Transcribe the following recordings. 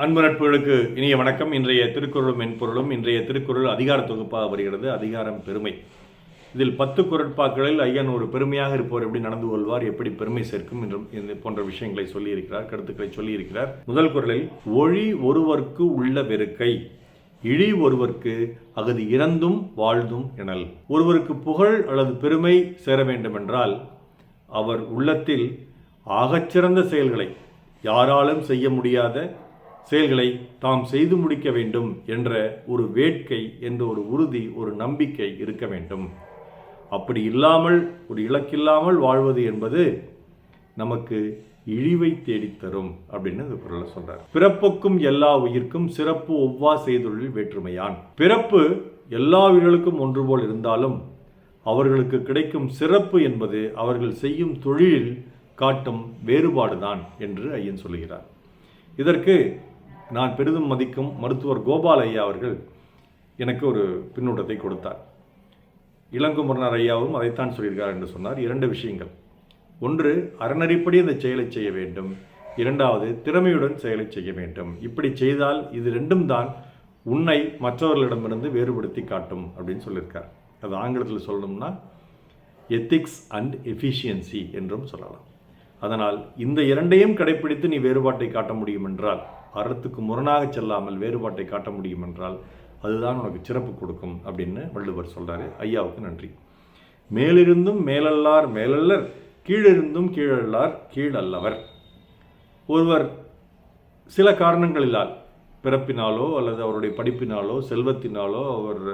அன்பு நட்புகளுக்கு இனிய வணக்கம். இன்றைய திருக்குறளும் மென்பொருளும் இன்றைய திருக்குறள் அதிகார தொகுப்பாக வருகிறது. அதிகாரம் பெருமை. இதில் பத்து குரட்பாக்களில் ஐயன் ஒரு பெருமையாக இருப்பவர் எப்படி நடந்து கொள்வார் எப்படி பெருமை சேர்க்கும் என்றும் இந்த போன்ற விஷயங்களை சொல்லியிருக்கிறார் கருத்துக்களை சொல்லியிருக்கிறார். முதல் குரலில் ஒழி ஒருவர்க்கு உள்ள வெறுக்கை இழி ஒருவர்க்கு அகது இறந்தும் வாழ்ந்தும் எனல். ஒருவருக்கு புகழ் அல்லது பெருமை சேர வேண்டுமென்றால் அவர் உள்ளத்தில் ஆகச்சிறந்த செயல்களை யாராலும் செய்ய முடியாத செயல்களை தாம் செய்து முடிக்க வேண்டும் என்ற ஒரு வேட்கை என்ற ஒரு உறுதி ஒரு நம்பிக்கை இருக்க வேண்டும். அப்படி இல்லாமல் ஒரு இலக்கில்லாமல் வாழ்வது என்பது நமக்கு இழிவை தேடித்தரும் அப்படின்னு இந்த குரலை சொல்றார். பிறப்புக்கும் எல்லா உயிர்க்கும் சிறப்பு ஒவ்வா செய்தொழில் வேற்றுமையான். பிறப்பு எல்லா உயிர்களுக்கும் ஒன்று போல் இருந்தாலும் அவர்களுக்கு கிடைக்கும் சிறப்பு என்பது அவர்கள் செய்யும் தொழிலில் காட்டும் வேறுபாடுதான் என்று ஐயன் சொல்கிறார் இதற்கு நான் பெரிதும் மதிக்கும் மருத்துவர் கோபால் ஐயா அவர்கள் எனக்கு ஒரு பின்னூட்டத்தை கொடுத்தார். இளங்குமரனார் ஐயாவும் அதைத்தான் சொல்லியிருக்கார் என்று சொன்னார். இரண்டு விஷயங்கள். ஒன்று அறநறிப்படி அந்த செயலை செய்ய வேண்டும். இரண்டாவது திறமையுடன் செயலை செய்ய வேண்டும். இப்படி செய்தால் இது ரெண்டும் தான் உன்னை மற்றவர்களிடமிருந்து வேறுபடுத்தி காட்டும் அப்படின்னு சொல்லியிருக்கார். அது ஆங்கிலத்தில் சொல்லணும்னா எத்திக்ஸ் அண்ட் எஃபிஷியன்சி என்றும் சொல்லலாம். அதனால் இந்த இரண்டையும் கடைப்பிடித்து நீ வேறுபாட்டை காட்ட முடியும் என்றால் அறத்துக்கு முரணாக செல்லாமல் வேறுபாட்டை காட்ட முடியும் என்றால் அதுதான் உனக்கு சிறப்பு கொடுக்கும் அப்படின்னு வள்ளுவர் சொல்கிறாரு ஐயாவுக்கு நன்றி. மேலிருந்தும் மேலல்லார் மேலல்லர் கீழிருந்தும் கீழல்லார் கீழல்லவர். ஒருவர் சில காரணங்களிலால் பிறப்பினாலோ அல்லது அவருடைய படிப்பினாலோ செல்வத்தினாலோ அவர்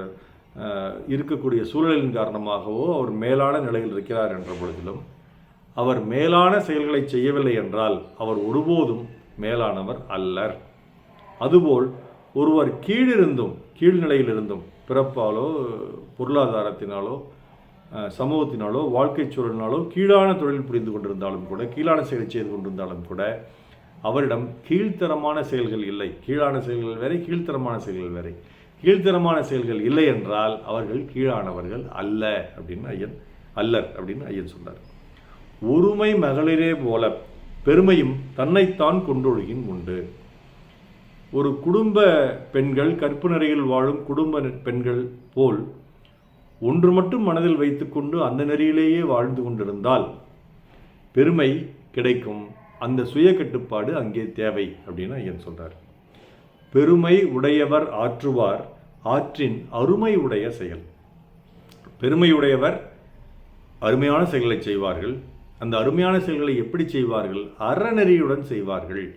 இருக்கக்கூடிய சூழலின் காரணமாகவோ அவர் மேலான நிலையில் இருக்கிறார் என்ற பொழுதிலும் அவர் மேலான செயல்களை செய்யவில்லை என்றால் அவர் ஒருபோதும் மேலானவர் அல்லர். அதுபோல் ஒருவர் கீழிருந்தும் கீழ்நிலையிலிருந்தும் பிறப்பாலோ பொருளாதாரத்தினாலோ சமூகத்தினாலோ வாழ்க்கை சூழலினாலோ கீழான தொழில் புரிந்து கொண்டிருந்தாலும் கூட கீழான செயலை செய்து கொண்டிருந்தாலும் கூட அவரிடம் கீழ்த்தரமான செயல்கள் இல்லை. கீழான செயல்கள் வேறு கீழ்த்தரமான செயல்கள் வேறு. கீழ்த்தரமான செயல்கள் இல்லை என்றால் அவர்கள் கீழானவர்கள் அல்ல அப்படின்னு ஐயன் அல்லர் அப்படின்னு ஐயன் சொன்னார். ஒருமை மகளிரே போல பெருமையும் தன்னைத்தான் கொண்டொழுகின் உண்டு. ஒரு குடும்ப பெண்கள் கற்பு நெறியில் வாழும் குடும்ப பெண்கள் போல் ஒன்று மட்டும் மனதில் வைத்துக்கொண்டு அந்த நெறியிலேயே வாழ்ந்து கொண்டிருந்தால் பெருமை கிடைக்கும். அந்த சுய கட்டுப்பாடு அங்கே தேவை அப்படின்னு ஐயன் சொல்றார். பெருமை உடையவர் ஆற்றுவார் ஆற்றின் அருமை உடைய செயல். பெருமையுடையவர் அருமையான செயல்களை செய்வார்கள். அந்த அருமையான செயல்களை எப்படி செய்வார்கள்? அறநெறியுடன் செய்வார்கள்.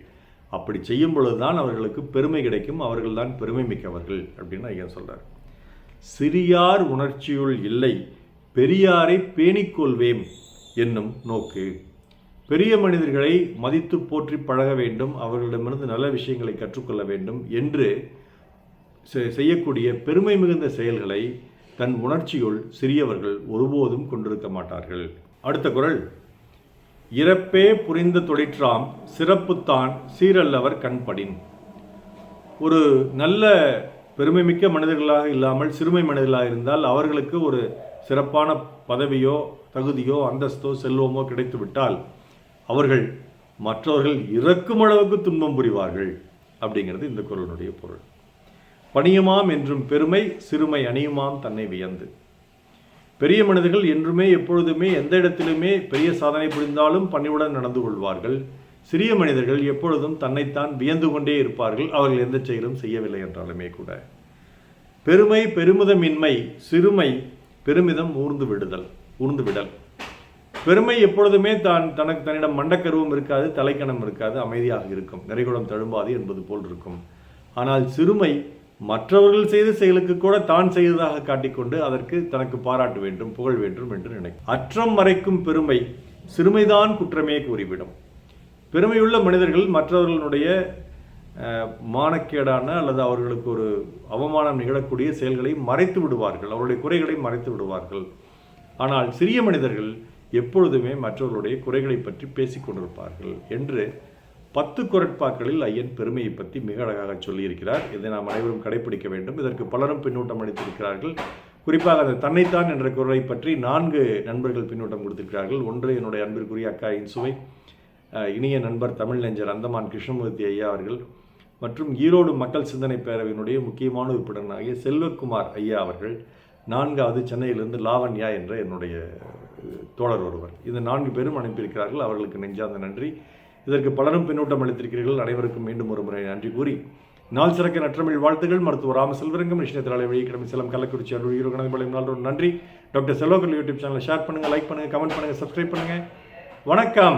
அப்படி செய்யும் பொழுதுதான் அவர்களுக்கு பெருமை கிடைக்கும். அவர்கள்தான் பெருமை மிக்கவர்கள் அப்படின்னு ஐயா சொல்கிறார் சிறியார் உணர்ச்சியுள் இல்லை பெரியாரை பேணிக்கொள்வேம் என்னும் நோக்கு. பெரிய மனிதர்களை மதித்து போற்றி பழக வேண்டும் அவர்களிடமிருந்து நல்ல விஷயங்களை கற்றுக்கொள்ள வேண்டும் என்று செ- செய்யக்கூடிய பெருமை மிகுந்த செயல்களை தன் உணர்ச்சியுள் சிறியவர்கள் ஒருபோதும் கொண்டிருக்க மாட்டார்கள். அடுத்த குரல். இறப்பே புரிந்த தொழிற்றாம் சிறப்புத்தான் சீரல்லவர் கண்படின். ஒரு நல்ல பெருமைமிக்க மனிதர்களாக இல்லாமல் சிறுமை மனிதர்களாக இருந்தால் அவர்களுக்கு ஒரு சிறப்பான பதவியோ தகுதியோ அந்தஸ்தோ செல்வமோ கிடைத்துவிட்டால் அவர்கள் மற்றவர்கள் இறக்கும் அளவுக்கு துன்பம் புரிவார்கள் அப்படிங்கிறது இந்த குரலுடைய பொருள். பணியுமாம் என்றும் பெருமை சிறுமை அணியுமாம் தன்னை வியந்து. பெரிய மனிதர்கள் என்றுமே எப்பொழுதுமே எந்த இடத்திலுமே பெரிய சாதனை புரிந்தாலும் பணிவுடன் நடந்து கொள்வார்கள். சிறிய மனிதர்கள் எப்பொழுதும் தன்னைத்தான் வியந்து கொண்டே இருப்பார்கள். அவர்கள் எந்த செயலும் செய்யவில்லை என்றாலுமே கூட. பெருமை பெருமிதமின்மை சிறுமை பெருமிதம் ஊர்ந்து விடுதல் ஊர்ந்து விடல். பெருமை எப்பொழுதுமே தான் தனக்கு தன்னிடம் மண்டக்கருவம் இருக்காது தலைக்கணம் இருக்காது அமைதியாக இருக்கும். நிறைகுடம் தழும்பாது என்பது போல் இருக்கும். ஆனால் சிறுமை மற்றவர்கள் செய்த செயலுக்கு கூட தான் செய்ததாக காட்டிக்கொண்டு அதற்கு தனக்கு பாராட்ட வேண்டும் புகழ் வேண்டும் என்று நினைக்கும். அற்றம் மறைக்கும் பெருமை சிறுமைதான் குற்றமே கூறிவிடும். பெருமையுள்ள மனிதர்கள் மற்றவர்களுடைய மானக்கேடான அல்லது அவர்களுக்கு ஒரு அவமானம் நிகழக்கூடிய செயல்களை மறைத்து விடுவார்கள். அவருடைய குறைகளை மறைத்து விடுவார்கள். ஆனால் சிறிய மனிதர்கள் எப்பொழுதுமே மற்றவர்களுடைய குறைகளை பற்றி பேசிக் கொண்டிருப்பார்கள் என்று பத்து குரட்பாக்களில் ஐயன் பெருமையை பற்றி மிக அழகாக சொல்லியிருக்கிறார். இதை நாம் அனைவரும் கடைபிடிக்க வேண்டும். இதற்கு பலரும் பின்னூட்டம் அளித்திருக்கிறார்கள். குறிப்பாக அந்த தன்னைத்தான் என்ற குரலை பற்றி நான்கு நண்பர்கள் பின்னூட்டம் கொடுத்திருக்கிறார்கள். ஒன்று என்னுடைய அன்பிற்குரிய அக்கா இன்சுவை இனிய நண்பர் தமிழ் நெஞ்சர் அந்தமான் கிருஷ்ணமூர்த்தி ஐயா அவர்கள் மற்றும் ஈரோடு மக்கள் சிந்தனை பேரவையினுடைய முக்கியமான உறுப்பினராகிய செல்வகுமார் ஐயா அவர்கள் நான்காவது சென்னையிலிருந்து லாவண்யா என்ற என்னுடைய தோழர் ஒருவர். இந்த நான்கு பேரும் அனுப்பியிருக்கிறார்கள். அவர்களுக்கு நெஞ்சார்ந்த நன்றி. இதற்கு பலரும் பின்னூட்டம் அளித்திருக்கிறீர்கள். அனைவருக்கும் மீண்டும் ஒரு முறை நன்றி கூறி நாள் சிறக்க நற்றமிழ் வாழ்த்துகள். மருத்துவர் ராம செல்வரங்கம் நிஷ்ணத்திராலை வழிகிழமை செல்லம் கள்ளக்குறிச்சி அருள் ஈரோ கணக்கு நாள் நன்றி. டாக்டர் செல்வகல் யூடியூப் சேனலை ஷேர் பண்ணுங்கள் லைக் பண்ணுங்கள் கமெண்ட் பண்ணுங்கள் சப்ஸ்கிரைப் பண்ணுங்கள் வணக்கம்.